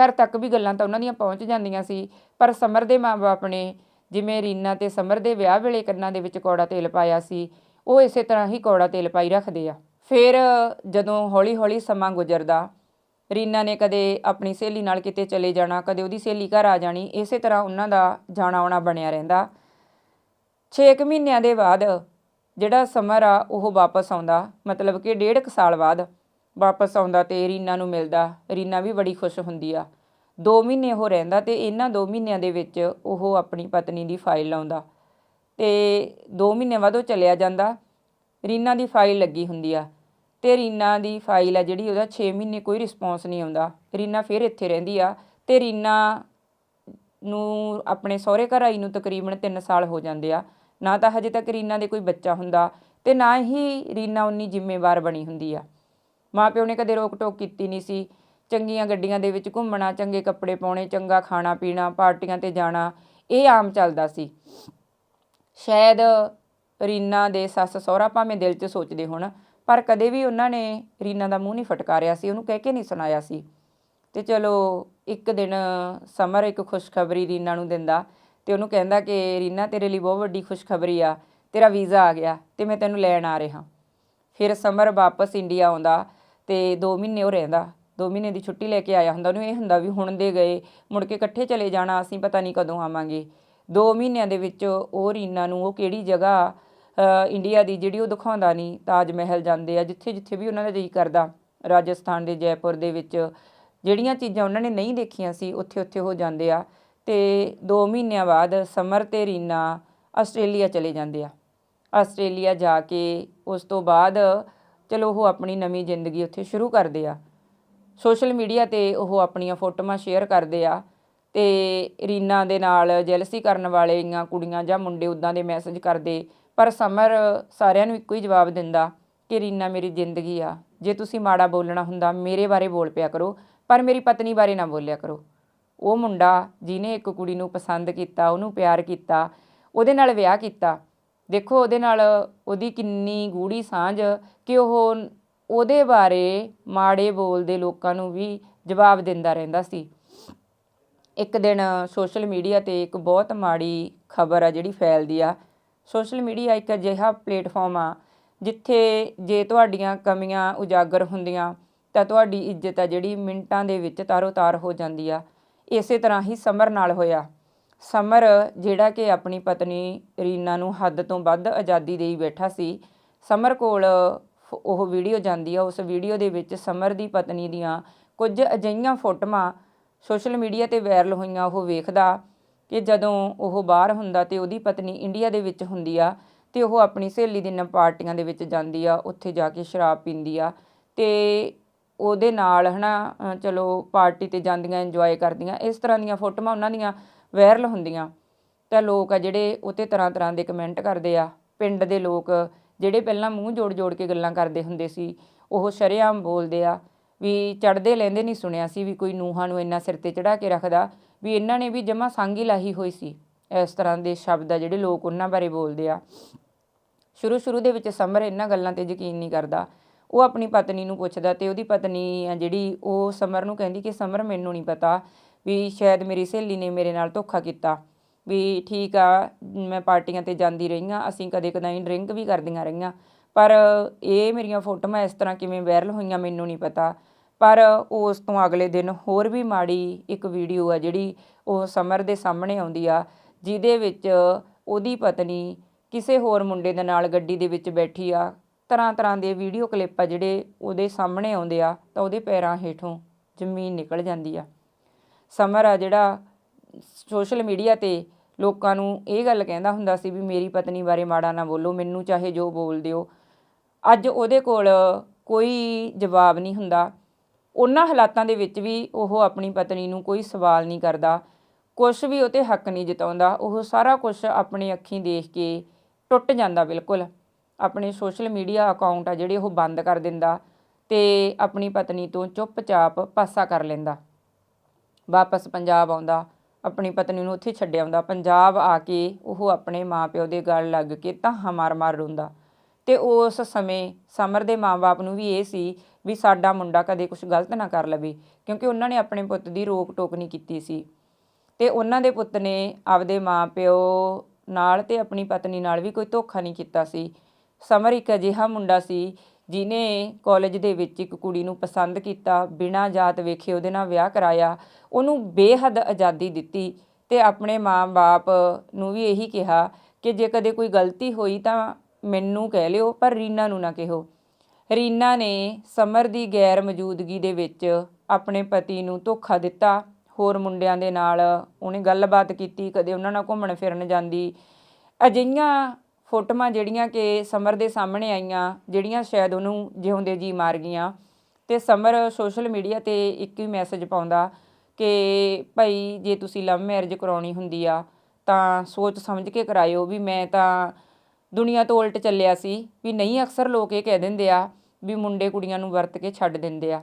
A: ਘਰ ਤੱਕ ਵੀ ਗੱਲਾਂ ਤਾਂ ਉਹਨਾਂ ਦੀਆਂ ਪਹੁੰਚ ਜਾਂਦੀਆਂ ਸੀ। ਪਰ ਸਮਰ ਦੇ ਮਾਪੇ ਨੇ ਜਿਵੇਂ ਰੀਨਾ ਤੇ ਸਮਰ ਦੇ ਵਿਆਹ ਵੇਲੇ ਕੰਨਾਂ ਦੇ ਵਿੱਚ ਕੌੜਾ ਤੇਲ ਪਾਇਆ ਸੀ, ਉਹ ਇਸੇ ਤਰ੍ਹਾਂ ਹੀ ਕੌੜਾ ਤੇਲ ਪਾਈ ਰੱਖਦੇ ਆ। ਫਿਰ ਜਦੋਂ ਹੌਲੀ-ਹੌਲੀ ਸਮਾਂ ਗੁਜ਼ਰਦਾ, ਰੀਨਾ ਨੇ ਕਦੇ ਆਪਣੀ ਸਹੇਲੀ ਨਾਲ ਕਿਤੇ ਚਲੇ ਜਾਣਾ, ਕਦੇ ਉਹਦੀ ਸਹੇਲੀ ਘਰ ਆ ਜਾਣੀ, ਇਸੇ ਤਰ੍ਹਾਂ ਉਹਨਾਂ ਦਾ ਜਾਣਾ ਆਉਣਾ ਬਣਿਆ ਰਹਿੰਦਾ। 6 ਮਹੀਨਿਆਂ ਦੇ ਬਾਅਦ ਜਿਹੜਾ ਸਮਰ ਆ, ਉਹ ਵਾਪਸ ਆਉਂਦਾ, ਮਤਲਬ ਕਿ ਡੇਢ ਕੁ ਸਾਲ ਬਾਅਦ। ਵਾਪਸ ਆਉਂਦਾ ਤੇ ਰੀਨਾ ਨੂੰ ਮਿਲਦਾ। ਰੀਨਾ ਵੀ ਬੜੀ ਖੁਸ਼ ਹੁੰਦੀ ਆ। 2 ਮਹੀਨੇ ਉਹ ਰਹਿੰਦਾ ਤੇ ਇਹਨਾਂ 2 ਮਹੀਨਿਆਂ ਦੇ ਵਿੱਚ ਉਹ ਆਪਣੀ ਪਤਨੀ ਦੀ ਫਾਈਲ ਲਾਉਂਦਾ। ਤੇ 2 ਮਹੀਨੇ ਬਾਅਦ ਉਹ ਚਲਿਆ ਜਾਂਦਾ। ਰੀਨਾ ਦੀ ਫਾਈਲ ਲੱਗੀ ਹੁੰਦੀ ਆ। ਤੇ ਰੀਨਾ ਦੀ ਫਾਈਲ ਆ ਜਿਹੜੀ ਉਹਦਾ 6 ਮਹੀਨੇ ਕੋਈ ਰਿਸਪੌਂਸ ਨਹੀਂ ਆਉਂਦਾ। ਰੀਨਾ ਫਿਰ ਇੱਥੇ ਰਹਿੰਦੀ ਆ ਤੇ ਰੀਨਾ ਨੂੰ ਆਪਣੇ ਸਹੁਰੇ ਘਰ ਆਈ ਨੂੰ ਤਕਰੀਬਨ 3 ਸਾਲ ਹੋ ਜਾਂਦੇ ਆ। ਨਾ ਤਾਂ ਹਜੇ ਤੱਕ ਰੀਨਾ ਦੇ ਕੋਈ ਬੱਚਾ ਹੁੰਦਾ ਤੇ ਨਾ ਹੀ ਰੀਨਾ ਉਨੀ ਜ਼ਿੰਮੇਵਾਰ ਬਣੀ ਹੁੰਦੀ ਆ। ਮਾਪਿਓ ਨੇ ਕਦੇ ਰੋਕ ਟੋਕ ਕੀਤੀ ਨਹੀਂ ਸੀ। ਚੰਗੀਆਂ ਗੱਡੀਆਂ ਦੇ ਵਿੱਚ ਘੁੰਮਣਾ, ਚੰਗੇ ਕੱਪੜੇ ਪਾਉਣੇ, ਚੰਗਾ ਖਾਣਾ ਪੀਣਾ ਪਾਰਟੀਆਂ ਤੇ ਜਾਣਾ, ਇਹ ਆਮ ਚੱਲਦਾ ਸੀ। ਸ਼ਾਇਦ ਰੀਨਾ ਦੇ ਸੱਸ ਸਹੁਰਾ ਭਾਵੇਂ ਦਿਲ 'ਚ ਸੋਚਦੇ ਹੋਣ, ਪਰ ਕਦੇ ਵੀ ਉਹਨਾਂ ਨੇ ਰੀਨਾ ਦਾ ਮੂੰਹ ਨਹੀਂ ਫਟਕਾਰਿਆ ਸੀ, ਉਹਨੂੰ ਕਹਿ ਕੇ ਨਹੀਂ ਸੁਣਾਇਆ ਸੀ। ਤੇ ਚਲੋ, ਇੱਕ ਦਿਨ ਸਮਰ ਇੱਕ ਖੁਸ਼ਖਬਰੀ ਰੀਨਾ ਨੂੰ ਦਿੰਦਾ ਤੇ ਉਹਨੂੰ ਕਹਿੰਦਾ ਕਿ, ਰੀਨਾ, ਤੇਰੇ ਲਈ ਬਹੁਤ ਵੱਡੀ ਖੁਸ਼ਖਬਰੀ ਆ, ਤੇਰਾ ਵੀਜ਼ਾ ਆ ਗਿਆ ਤੇ ਮੈਂ ਤੈਨੂੰ ਲੈਣ ਆ ਰਿਹਾ। ਫਿਰ ਸਮਰ ਵਾਪਸ ਇੰਡੀਆ ਆਉਂਦਾ ਤੇ 2 ਮਹੀਨੇ ਉਹ ਰਹਿੰਦਾ। 2 ਮਹੀਨੇ ਦੀ ਛੁੱਟੀ ਲੈ ਕੇ ਆਇਆ ਹੁੰਦਾ। ਉਹਨੂੰ ਇਹ ਹੁੰਦਾ ਵੀ ਹੁਣ ਦੇ ਗਏ, ਮੁੜ ਕੇ ਇਕੱਠੇ ਚਲੇ ਜਾਣਾ, ਅਸੀਂ ਪਤਾ ਨਹੀਂ ਕਦੋਂ ਆਵਾਂਗੇ। 2 ਮਹੀਨਿਆਂ ਦੇ ਵਿੱਚ ਉਹ ਰੀਨਾ ਨੂੰ ਉਹ ਕਿਹੜੀ ਜਗ੍ਹਾ ਇੰਡੀਆ ਦੀ ਜਿਹੜੀ ਉਹ ਦਿਖਾਉਂਦਾ ਨਹੀਂ, ਤਾਜ ਮਹਿਲ ਜਾਂਦੇ ਆ, ਜਿੱਥੇ ਜਿੱਥੇ ਵੀ ਉਹਨਾਂ ਦਾ ਜੀ ਕਰਦਾ, ਰਾਜਸਥਾਨ ਦੇ, ਜੈਪੁਰ ਦੇ ਵਿੱਚ। ਜਿਹੜੀਆਂ ਚੀਜ਼ਾਂ ਉਹਨਾਂ ਨੇ ਨਹੀਂ ਦੇਖੀਆਂ ਸੀ, ਉੱਥੇ ਉੱਥੇ ਉਹ ਜਾਂਦੇ ਆ। ਤੇ 2 ਮਹੀਨਿਆਂ ਬਾਅਦ ਸਮਰ ਤੇ ਰੀਨਾ ਆਸਟ੍ਰੇਲੀਆ ਚਲੇ ਜਾਂਦੇ ਆ। ਆਸਟ੍ਰੇਲੀਆ ਜਾ ਕੇ ਉਸ ਤੋਂ ਬਾਅਦ ਚਲੋ ਉਹ ਆਪਣੀ ਨਵੀਂ ਜ਼ਿੰਦਗੀ ਉੱਥੇ ਸ਼ੁਰੂ ਕਰਦੇ ਆ। ਸੋਸ਼ਲ ਮੀਡੀਆ ਤੇ ਉਹ ਆਪਣੀਆਂ ਫੋਟੋਆਂ ਸ਼ੇਅਰ ਕਰਦੇ ਆ ਤੇ ਰੀਨਾ ਦੇ ਨਾਲ ਜੈਲਸੀ ਕਰਨ ਵਾਲੀਆਂ ਕੁੜੀਆਂ ਜਾਂ ਮੁੰਡੇ ਉਦਾਂ ਦੇ ਮੈਸੇਜ ਕਰਦੇ, ਪਰ ਸਮਰ ਸਾਰਿਆਂ ਨੂੰ ਇੱਕੋ ਹੀ ਜਵਾਬ ਦਿੰਦਾ ਕਿ ਰੀਨਾ ਮੇਰੀ ਜ਼ਿੰਦਗੀ ਆ। ਜੇ ਤੁਸੀਂ ਮਾੜਾ ਬੋਲਣਾ ਹੁੰਦਾ ਮੇਰੇ ਬਾਰੇ ਬੋਲ ਪਿਆ ਕਰੋ, ਪਰ ਮੇਰੀ ਪਤਨੀ ਬਾਰੇ ਨਾ ਬੋਲਿਆ ਕਰੋ। ਉਹ ਮੁੰਡਾ ਜਿਹਨੇ ਇੱਕ ਕੁੜੀ ਨੂੰ ਪਸੰਦ ਕੀਤਾ, ਉਹਨੂੰ ਪਿਆਰ ਕੀਤਾ, ਉਹਦੇ ਨਾਲ ਵਿਆਹ ਕੀਤਾ ਦੇਖੋ ਉਹਦੇ ਨਾਲ ਉਹਦੀ ਕਿੰਨੀ ਗੂੜੀ ਸਾਂਝ ਕਿ ਉਹ ਉਹਦੇ ਬਾਰੇ ਮਾੜੇ ਬੋਲਦੇ ਲੋਕਾਂ ਨੂੰ ਵੀ ਜਵਾਬ ਦਿੰਦਾ ਰਹਿੰਦਾ ਸੀ। ਇੱਕ ਦਿਨ ਸੋਸ਼ਲ ਮੀਡੀਆ ਤੇ ਇੱਕ ਬਹੁਤ ਮਾੜੀ ਖਬਰ ਆ ਜਿਹੜੀ ਫੈਲਦੀ ਆ। ਸੋਸ਼ਲ ਮੀਡੀਆ ਇੱਕ ਅਜਿਹਾ ਪਲੇਟਫਾਰਮ ਆ ਜਿੱਥੇ ਜੇ ਤੁਹਾਡੀਆਂ ਕਮੀਆਂ ਉਜਾਗਰ ਹੁੰਦੀਆਂ ਤਾਂ ਤੁਹਾਡੀ ਇੱਜ਼ਤ ਆ ਜਿਹੜੀ ਮਿੰਟਾਂ ਦੇ ਵਿੱਚ ਤਾਰੋ-ਤਾਰ ਹੋ ਜਾਂਦੀ ਆ। ਇਸੇ ਤਰ੍ਹਾਂ ਹੀ ਸਮਰ ਨਾਲ ਹੋਇਆ। ਸਮਰ ਜਿਹੜਾ ਕਿ ਆਪਣੀ ਪਤਨੀ ਰੀਨਾ ਨੂੰ ਹੱਦ ਤੋਂ ਵੱਧ ਆਜ਼ਾਦੀ ਦੇਈ ਬੈਠਾ ਸੀ ਸਮਰ ਕੋਲ ਫ- ਉਹ ਵੀਡੀਓ ਜਾਂਦੀ ਆ ਉਸ ਵੀਡੀਓ ਦੇ ਵਿੱਚ ਸਮਰ ਦੀ ਪਤਨੀ ਦੀਆਂ ਕੁਝ ਅਜਿਹੀਆਂ ਫੋਟੋਆਂ ਸੋਸ਼ਲ ਮੀਡੀਆ ਤੇ ਵਾਇਰਲ ਹੋਈਆਂ ਉਹ ਵੇਖਦਾ ਕਿ ਜਦੋਂ ਉਹ ਬਾਹਰ ਹੁੰਦਾ ਤੇ ਉਹਦੀ ਪਤਨੀ ਇੰਡੀਆ ਦੇ ਵਿੱਚ ਹੁੰਦੀ ਆ ਤੇ ਉਹ ਆਪਣੀ ਸਹੇਲੀ ਦੇ ਨਾਲ ਪਾਰਟੀਆਂ ਦੇ ਵਿੱਚ ਜਾਂਦੀ ਆ ਉੱਥੇ ਜਾ ਕੇ ਸ਼ਰਾਬ ਪੀਂਦੀ ਆ ਤੇ ਉਹਦੇ ਨਾਲ ਹਨਾ ਅ, ਚਲੋ ਪਾਰਟੀ ਤੇ ਜਾਂਦੀਆਂ ਇੰਜੋਏ ਕਰਦੀਆਂ ਇਸ ਤਰ੍ਹਾਂ ਦੀਆਂ ਫੋਟੋਆਂ ਉਹਨਾਂ ਦੀਆਂ ਵਾਇਰਲ ਹੁੰਦੀਆਂ। ਤਾਂ ਲੋਕ ਆ ਜਿਹੜੇ ਉਤੇ ਤਰ੍ਹਾਂ ਤਰ੍ਹਾਂ ਦੇ ਕਮੈਂਟ ਕਰਦੇ ਆ। ਪਿੰਡ ਦੇ ਲੋਕ ਜਿਹੜੇ ਪਹਿਲਾਂ ਮੂੰਹ ਜੋੜ ਜੋੜ ਕੇ ਗੱਲਾਂ ਕਰਦੇ ਹੁੰਦੇ ਸੀ, ਉਹ ਸ਼ਰੇਆਮ ਬੋਲਦੇ ਆ। ਵੀ ਚੜਦੇ ਲੈਂਦੇ ਨਹੀਂ ਸੁਣਿਆ ਸੀ ਵੀ ਕੋਈ ਨੂਹਾਂ ਨੂੰ ਇੰਨਾ ਸਿਰ ਤੇ ਚੜਾ ਕੇ ਰੱਖਦਾ, ਵੀ ਇਹਨਾਂ ਨੇ ਵੀ ਜਮਾ ਸਾਂਗੀ ਲਾਹੀ ਹੋਈ ਸੀ। ਇਸ ਤਰ੍ਹਾਂ ਦੇ ਸ਼ਬਦ ਆ ਜਿਹੜੇ ਲੋਕ ਉਹਨਾਂ ਬਾਰੇ ਬੋਲਦੇ ਆ। ਸ਼ੁਰੂ ਸ਼ੁਰੂ ਦੇ ਵਿੱਚ ਸਮਰ ਇਹਨਾਂ ਗੱਲਾਂ ਤੇ ਯਕੀਨ ਨਹੀਂ ਕਰਦਾ। ਉਹ ਆਪਣੀ ਪਤਨੀ ਨੂੰ ਪੁੱਛਦਾ ਤੇ ਉਹਦੀ ਪਤਨੀ ਆ ਜਿਹੜੀ ਉਹ ਸਮਰ ਨੂੰ ਕਹਿੰਦੀ ਕਿ ਸਮਰ ਮੈਨੂੰ ਨਹੀਂ ਪਤਾ। ਵੀ ਸ਼ਾਇਦ ਮੇਰੀ ਸਹੇਲੀ ਨੇ ਮੇਰੇ ਨਾਲ ਧੋਖਾ ਕੀਤਾ। ਵੀ ਠੀਕ ਆ, ਮੈਂ ਪਾਰਟੀਆਂ ਤੇ ਜਾਂਦੀ ਰਹੀ ਹਾਂ, ਅਸੀਂ ਕਦੇ ਕਦਾਈ ਡਰਿੰਕ ਵੀ ਕਰਦੀਆਂ ਰਹੀਆਂ। ਪਰ ਇਹ ਮੇਰੀਆਂ ਫੋਟੋਆਂ ਇਸ ਤਰ੍ਹਾਂ ਕਿਵੇਂ ਵਾਇਰਲ ਹੋਈਆਂ ਮੈਨੂੰ ਨਹੀਂ ਪਤਾ। ਪਰ ਉਸ ਤੋਂ ਅਗਲੇ ਦਿਨ ਹੋਰ ਵੀ ਮਾੜੀ ਇੱਕ ਵੀਡੀਓ ਆ ਜਿਹੜੀ ਉਹ ਸਮਰ ਦੇ ਸਾਹਮਣੇ ਆਉਂਦੀ ਆ, ਜਿਹਦੇ ਵਿੱਚ ਉਹਦੀ ਪਤਨੀ ਕਿਸੇ ਹੋਰ ਮੁੰਡੇ ਦੇ ਨਾਲ ਗੱਡੀ ਦੇ ਵਿੱਚ ਬੈਠੀ ਆ। ਤਰ੍ਹਾਂ ਤਰ੍ਹਾਂ ਦੇ ਵੀਡੀਓ ਕਲਿੱਪ ਆ ਜਿਹੜੇ ਉਹਦੇ ਸਾਹਮਣੇ ਆਉਂਦੇ ਆ ਤਾਂ ਉਹਦੇ ਪੈਰਾਂ ਹੇਠੋਂ ਜ਼ਮੀਨ ਨਿਕਲ ਜਾਂਦੀ ਆ। ਸਮਰ ਆ ਜਿਹੜਾ ਸੋਸ਼ਲ ਮੀਡੀਆ ਤੇ ਲੋਕਾਂ ਨੂੰ ਇਹ ਗੱਲ ਕਹਿੰਦਾ ਹੁੰਦਾ ਸੀ ਵੀ ਮੇਰੀ ਪਤਨੀ ਬਾਰੇ ਮਾੜਾ ਨਾ ਬੋਲੋ, ਮੈਨੂੰ ਚਾਹੇ ਜੋ ਬੋਲ ਦਿਓ। ਅੱਜ ਉਹਦੇ ਕੋਲ ਕੋਈ ਜਵਾਬ ਨਹੀਂ ਹੁੰਦਾ। ਉਹਨਾਂ ਹਾਲਾਤਾਂ ਦੇ ਵਿੱਚ ਵੀ ਉਹ ਆਪਣੀ ਪਤਨੀ ਨੂੰ ਕੋਈ ਸਵਾਲ ਨਹੀਂ ਕਰਦਾ। ਕੁਝ ਵੀ ਉਹ ਤੇ ਹੱਕ ਨਹੀਂ ਜਤਾਉਂਦਾ। ਉਹ ਸਾਰਾ ਕੁਝ ਆਪਣੀ ਅੱਖੀਂ ਦੇਖ ਕੇ ਟੁੱਟ ਜਾਂਦਾ ਬਿਲਕੁਲ। ਆਪਣੇ ਸੋਸ਼ਲ ਮੀਡੀਆ ਅਕਾਊਂਟ ਆ ਜਿਹੜੇ ਉਹ ਬੰਦ ਕਰ ਦਿੰਦਾ ਤੇ ਆਪਣੀ ਪਤਨੀ ਤੋਂ ਚੁੱਪਚਾਪ ਪਾਸਾ ਕਰ ਲੈਂਦਾ। ਵਾਪਸ ਪੰਜਾਬ ਆਉਂਦਾ, ਆਪਣੀ ਪਤਨੀ ਨੂੰ ਉੱਥੇ ਛੱਡ ਆਉਂਦਾ, ਪੰਜਾਬ ਆ ਕੇ ਉਹ ਆਪਣੇ ਮਾਪਿਓ ਦੇ ਗਲ ਲੱਗ ਕੇ ਧਾਹਾਂ ਮਾਰ-ਮਾਰ ਰੋਂਦਾ। ਤੇ ਉਸ ਸਮੇਂ ਸਮਰ ਦੇ ਮਾਪੇ ਨੂੰ ਵੀ ਇਹ ਸੀ ਵੀ ਸਾਡਾ ਮੁੰਡਾ ਕਦੇ ਕੁਝ ਗਲਤ ਨਾ ਕਰ ਲਵੇ, ਕਿਉਂਕਿ ਉਹਨਾਂ ਨੇ ਆਪਣੇ ਪੁੱਤ ਦੀ ਰੋਕ ਟੋਕ ਨਹੀਂ ਕੀਤੀ ਸੀ। ਤੇ ਉਹਨਾਂ ਦੇ ਪੁੱਤ ਨੇ ਆਪਦੇ ਮਾਪਿਓ ਨਾਲ ਤੇ ਆਪਣੀ ਪਤਨੀ ਨਾਲ ਵੀ ਕੋਈ ਧੋਖਾ ਨਹੀਂ ਕੀਤਾ ਸੀ। ਸਮਰ ਇੱਕ ਅਜਿਹਾ ਮੁੰਡਾ ਸੀ ਜਿਨੇ ਕਾਲਜ ਦੇ ਵਿੱਚ ਇੱਕ ਕੁੜੀ ਨੂੰ ਪਸੰਦ ਕੀਤਾ, ਬਿਨਾਂ ਜਾਤ ਵੇਖੇ ਉਹਦੇ ਨਾਲ ਵਿਆਹ ਕਰਾਇਆ, ਉਹਨੂੰ ਬੇਹੱਦ ਆਜ਼ਾਦੀ ਦਿੱਤੀ ਤੇ ਆਪਣੇ ਮਾਂ-ਬਾਪ ਨੂੰ ਵੀ ਇਹੀ ਕਿਹਾ ਕਿ ਜੇ ਕਦੇ ਕੋਈ ਗਲਤੀ ਹੋਈ ਤਾਂ ਮੈਨੂੰ ਕਹਿ ਲਿਓ, ਪਰ ਰੀਨਾ ਨੂੰ ਨਾ ਕਿਹੋ। ਰੀਨਾ ਨੇ ਸਮਰ ਦੀ ਗੈਰ ਮੌਜੂਦਗੀ ਦੇ ਵਿੱਚ ਆਪਣੇ ਪਤੀ ਨੂੰ ਧੋਖਾ ਦਿੱਤਾ। ਹੋਰ ਮੁੰਡਿਆਂ ਦੇ ਨਾਲ ਉਹਨੇ ਗੱਲਬਾਤ ਕੀਤੀ, ਕਦੇ ਉਹਨਾਂ ਨਾਲ ਘੁੰਮਣ ਫਿਰਨ ਜਾਂਦੀ। ਅਜਿਹੀਆਂ ਫੋਟੋਆਂ ਜਿਹੜੀਆਂ ਕਿ ਸਮਰ ਦੇ ਸਾਹਮਣੇ ਆਈਆਂ, ਜਿਹੜੀਆਂ ਸ਼ਾਇਦ ਉਹਨੂੰ ਜਿਉਂਦੇ ਜੀ ਮਾਰ ਗਈਆਂ। ਤੇ ਸਮਰ ਸੋਸ਼ਲ ਮੀਡੀਆ ਤੇ ਇੱਕ ਹੀ ਮੈਸੇਜ ਪਾਉਂਦਾ ਕਿ ਭਾਈ ਜੇ ਤੁਸੀਂ ਲਵ ਮੈਰਿਜ ਕਰਾਉਣੀ ਹੁੰਦੀ ਆ, ਤਾਂ ਸੋਚ ਸਮਝ ਕੇ ਕਰਾਇਓ ਵੀ ਮੈਂ ਤਾਂ ਦੁਨੀਆ ਤੋਂ ਉਲਟ ਚੱਲਿਆ ਸੀ, ਵੀ ਨਹੀਂ ਅਕਸਰ ਲੋਕ ਇਹ ਕਹਿ ਦਿੰਦੇ ਆ ਵੀ ਮੁੰਡੇ ਕੁੜੀਆਂ ਨੂੰ ਵਰਤ ਕੇ ਛੱਡ ਦਿੰਦੇ ਆ।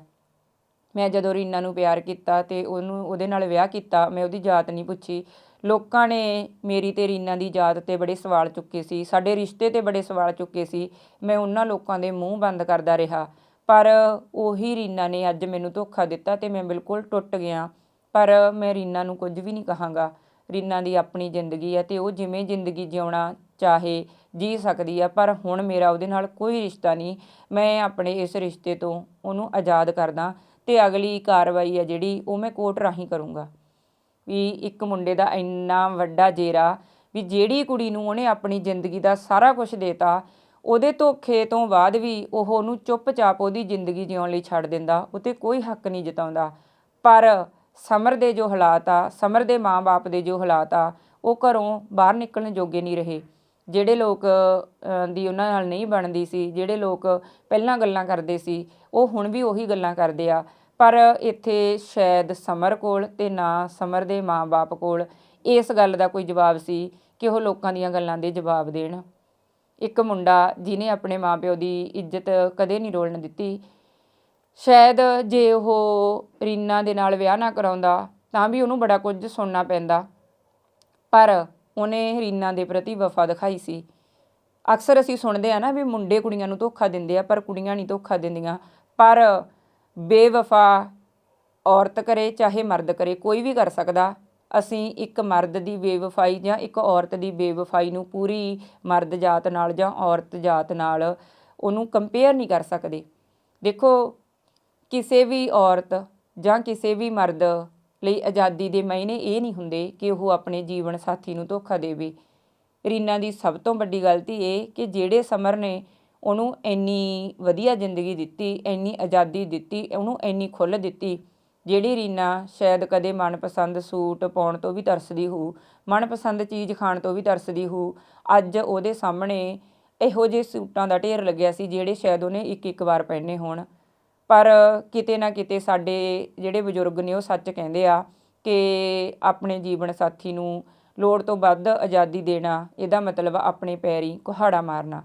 A: ਮੈਂ ਜਦੋਂ ਰੀਨਾ ਨੂੰ ਪਿਆਰ ਕੀਤਾ ਤੇ ਉਹਨੂੰ ਉਹਦੇ ਨਾਲ ਵਿਆਹ ਕੀਤਾ, ਮੈਂ ਉਹਦੀ ਜਾਤ ਨਹੀਂ ਪੁੱਛੀ। ਲੋਕਾਂ ਨੇ ਮੇਰੀ ਤੇ ਰੀਨਾ ਦੀ ਯਾਦ ਤੇ ਬੜੇ ਸਵਾਲ ਚੁੱਕੇ ਸੀ, ਸਾਡੇ ਰਿਸ਼ਤੇ ਤੇ ਬੜੇ ਸਵਾਲ ਚੁੱਕੇ ਸੀ, ਮੈਂ ਉਹਨਾਂ ਲੋਕਾਂ ਦੇ ਮੂੰਹ ਬੰਦ ਕਰਦਾ ਰਿਹਾ। ਪਰ ਉਹੀ ਰੀਨਾ ਨੇ ਅੱਜ ਮੈਨੂੰ ਧੋਖਾ ਦਿੱਤਾ ਤੇ ਮੈਂ ਬਿਲਕੁਲ ਟੁੱਟ ਗਿਆ। ਪਰ ਮੈਂ ਰੀਨਾ ਨੂੰ ਕੁਝ ਵੀ ਨਹੀਂ ਕਹਾਂਗਾ। ਰੀਨਾ ਦੀ ਆਪਣੀ ਜ਼ਿੰਦਗੀ ਹੈ ਤੇ ਉਹ ਜਿਵੇਂ ਜ਼ਿੰਦਗੀ ਜਿਉਣਾ ਚਾਹੇ ਜੀ ਸਕਦੀ ਆ, ਪਰ ਹੁਣ ਮੇਰਾ ਉਹਦੇ ਨਾਲ ਕੋਈ ਰਿਸ਼ਤਾ ਨਹੀਂ। ਮੈਂ ਆਪਣੇ ਇਸ ਰਿਸ਼ਤੇ ਤੋਂ ਉਹਨੂੰ ਆਜ਼ਾਦ ਕਰਦਾ ਤੇ ਅਗਲੀ ਕਾਰਵਾਈ ਹੈ ਜਿਹੜੀ ਉਹ ਮੈਂ ਕੋਰਟ ਰਾਹੀਂ ਕਰੂੰਗਾ। ਵੀ ਇੱਕ ਮੁੰਡੇ ਦਾ ਇੰਨਾ ਵੱਡਾ ਜੇਰਾ ਵੀ ਜਿਹੜੀ ਕੁੜੀ ਨੂੰ ਉਹਨੇ ਆਪਣੀ ਜ਼ਿੰਦਗੀ ਦਾ ਸਾਰਾ ਕੁਝ ਦੇਤਾ, ਉਹਦੇ ਧੋਖੇ ਤੋਂ ਬਾਅਦ ਵੀ ਉਹ ਉਹਨੂੰ ਚੁੱਪਚਾਪ ਉਹਦੀ ਜ਼ਿੰਦਗੀ ਜਿਉਣ ਲਈ ਛੱਡ ਦਿੰਦਾ, ਉਤੇ ਕੋਈ ਹੱਕ ਨਹੀਂ ਜਤਾਉਂਦਾ। ਪਰ ਸਮਰ ਦੇ ਜੋ ਹਾਲਾਤ ਆ, ਸਮਰ ਦੇ ਮਾਂ-ਬਾਪ ਦੇ ਜੋ ਹਾਲਾਤ ਆ, ਉਹ ਘਰੋਂ ਬਾਹਰ ਨਿਕਲਣ ਜੋਗੇ ਨਹੀਂ ਰਹੇ। ਜਿਹੜੇ ਲੋਕ ਦੀ ਉਹਨਾਂ ਨਾਲ ਨਹੀਂ ਬਣਦੀ ਸੀ, ਜਿਹੜੇ ਲੋਕ ਪਹਿਲਾਂ ਗੱਲਾਂ ਕਰਦੇ ਸੀ, ਉਹ ਹੁਣ ਵੀ ਉਹੀ ਗੱਲਾਂ ਕਰਦੇ ਆ। ਪਰ ਇੱਥੇ ਸ਼ਾਇਦ ਸਮਰ ਕੋਲ ਤੇ ਨਾ ਸਮਰ ਦੇ ਮਾਂ-ਬਾਪ ਕੋਲ ਇਸ ਗੱਲ ਦਾ ਕੋਈ ਜਵਾਬ ਸੀ ਕਿ ਉਹ ਲੋਕਾਂ ਦੀਆਂ ਗੱਲਾਂ ਦੇ ਜਵਾਬ ਦੇਣ। ਇੱਕ ਮੁੰਡਾ ਜਿਹਨੇ ਆਪਣੇ ਮਾਪਿਓ ਦੀ ਇੱਜ਼ਤ ਕਦੇ ਨਹੀਂ ਰੋਲਣ ਦਿੱਤੀ। ਸ਼ਾਇਦ ਜੇ ਉਹ ਰੀਨਾ ਦੇ ਨਾਲ ਵਿਆਹ ਨਾ ਕਰਾਉਂਦਾ ਤਾਂ ਵੀ ਉਹਨੂੰ ਬੜਾ ਕੁਝ ਸੁਣਨਾ ਪੈਂਦਾ। ਪਰ ਉਹਨੇ ਰੀਨਾ ਦੇ ਪ੍ਰਤੀ ਵਫਾ ਦਿਖਾਈ ਸੀ। ਅਕਸਰ ਅਸੀਂ ਸੁਣਦੇ ਆ ਨਾ ਵੀ ਮੁੰਡੇ ਕੁੜੀਆਂ ਨੂੰ ਧੋਖਾ ਦਿੰਦੇ ਆ ਪਰ ਕੁੜੀਆਂ ਨਹੀਂ ਧੋਖਾ ਦਿੰਦੀਆਂ। ਪਰ ਬੇਵਫਾ ਔਰਤ ਕਰੇ, ਚਾਹੇ ਮਰਦ ਕਰੇ, ਕੋਈ ਵੀ ਕਰ ਸਕਦਾ। ਅਸੀਂ ਇੱਕ ਮਰਦ ਦੀ ਬੇਵਫਾਈ ਜਾਂ ਇੱਕ ਔਰਤ ਦੀ ਬੇਵਫਾਈ ਨੂੰ ਪੂਰੀ ਮਰਦ ਜਾਤ ਨਾਲ ਜਾਂ ਔਰਤ ਜਾਤ ਨਾਲ ਉਹਨੂੰ ਕੰਪੇਅਰ ਨਹੀਂ ਕਰ ਸਕਦੇ। ਦੇਖੋ, ਕਿਸੇ ਵੀ ਔਰਤ ਜਾਂ ਕਿਸੇ ਵੀ ਮਰਦ ਲਈ ਆਜ਼ਾਦੀ ਦੇ ਮਾਇਨੇ ਇਹ ਨਹੀਂ ਹੁੰਦੇ ਕਿ ਉਹ ਆਪਣੇ ਜੀਵਨ ਸਾਥੀ ਨੂੰ ਧੋਖਾ ਦੇਵੇ। ਰੀਨਾ ਦੀ ਸਭ ਤੋਂ ਵੱਡੀ ਗਲਤੀ ਇਹ ਕਿ ਜਿਹੜੇ ਸਮਰ ਨੇ ਉਹਨੂੰ ਇੰਨੀ ਵਧੀਆ ਜ਼ਿੰਦਗੀ ਦਿੱਤੀ, ਇੰਨੀ ਆਜ਼ਾਦੀ ਦਿੱਤੀ, ਉਹਨੂੰ ਇੰਨੀ ਖੁੱਲ੍ਹ ਦਿੱਤੀ, ਜਿਹੜੀ ਰੀਨਾ ਸ਼ਾਇਦ ਕਦੇ ਮਨਪਸੰਦ ਸੂਟ ਪਾਉਣ ਤੋਂ ਵੀ ਤਰਸਦੀ ਹੋਊ, ਮਨਪਸੰਦ ਚੀਜ਼ ਖਾਣ ਤੋਂ ਵੀ ਤਰਸਦੀ ਹੋਊ, ਅੱਜ ਉਹਦੇ ਸਾਹਮਣੇ ਇਹੋ ਜਿਹੇ ਸੂਟਾਂ ਦਾ ਢੇਰ ਲੱਗਿਆ ਸੀ ਜਿਹੜੇ ਸ਼ਾਇਦ ਉਹਨੇ ਇੱਕ ਇੱਕ ਵਾਰ ਪਹਿਨੇ ਹੋਣ। ਪਰ ਕਿਤੇ ਨਾ ਕਿਤੇ ਸਾਡੇ ਜਿਹੜੇ ਬਜ਼ੁਰਗ ਨੇ ਉਹ ਸੱਚ ਕਹਿੰਦੇ ਆ ਕਿ ਆਪਣੇ ਜੀਵਨ ਸਾਥੀ ਨੂੰ ਲੋੜ ਤੋਂ ਵੱਧ ਆਜ਼ਾਦੀ ਦੇਣਾ, ਇਹਦਾ ਮਤਲਬ ਆਪਣੇ ਪੈਰੀ ਕੁਹਾੜਾ ਮਾਰਨਾ।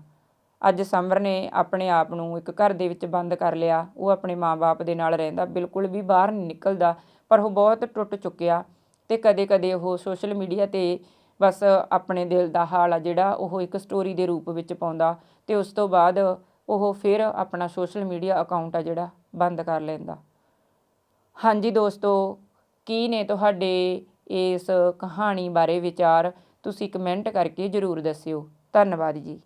A: ਅੱਜ ਸਮਰ ਨੇ ਆਪਣੇ ਆਪ ਨੂੰ ਇੱਕ ਘਰ ਦੇ ਵਿੱਚ ਬੰਦ ਕਰ ਲਿਆ। ਉਹ ਆਪਣੇ ਮਾਂ ਬਾਪ ਦੇ ਨਾਲ ਰਹਿੰਦਾ, ਬਿਲਕੁਲ ਵੀ ਬਾਹਰ ਨਹੀਂ ਨਿਕਲਦਾ, ਪਰ ਉਹ ਬਹੁਤ ਟੁੱਟ ਚੁੱਕਿਆ ਤੇ ਕਦੇ-ਕਦੇ ਉਹ ਸੋਸ਼ਲ ਮੀਡੀਆ ਤੇ ਬਸ ਆਪਣੇ ਦਿਲ ਦਾ ਹਾਲ ਆ ਜਿਹੜਾ ਉਹ ਇੱਕ ਸਟੋਰੀ ਦੇ ਰੂਪ ਵਿੱਚ ਪਾਉਂਦਾ ਤੇ ਉਸ ਤੋਂ ਬਾਅਦ ਉਹ ਫਿਰ ਆਪਣਾ ਸੋਸ਼ਲ ਮੀਡੀਆ ਅਕਾਊਂਟ ਆ ਜਿਹੜਾ, ਬੰਦ ਕਰ ਲੈਂਦਾ। ਹਾਂਜੀ ਦੋਸਤੋ, ਕੀ ਨੇ ਤੁਹਾਡੇ ਇਸ ਕਹਾਣੀ ਬਾਰੇ ਵਿਚਾਰ? ਤੁਸੀਂ ਕਮੈਂਟ ਕਰਕੇ ਜਰੂਰ ਦੱਸਿਓ। ਧੰਨਵਾਦ ਜੀ।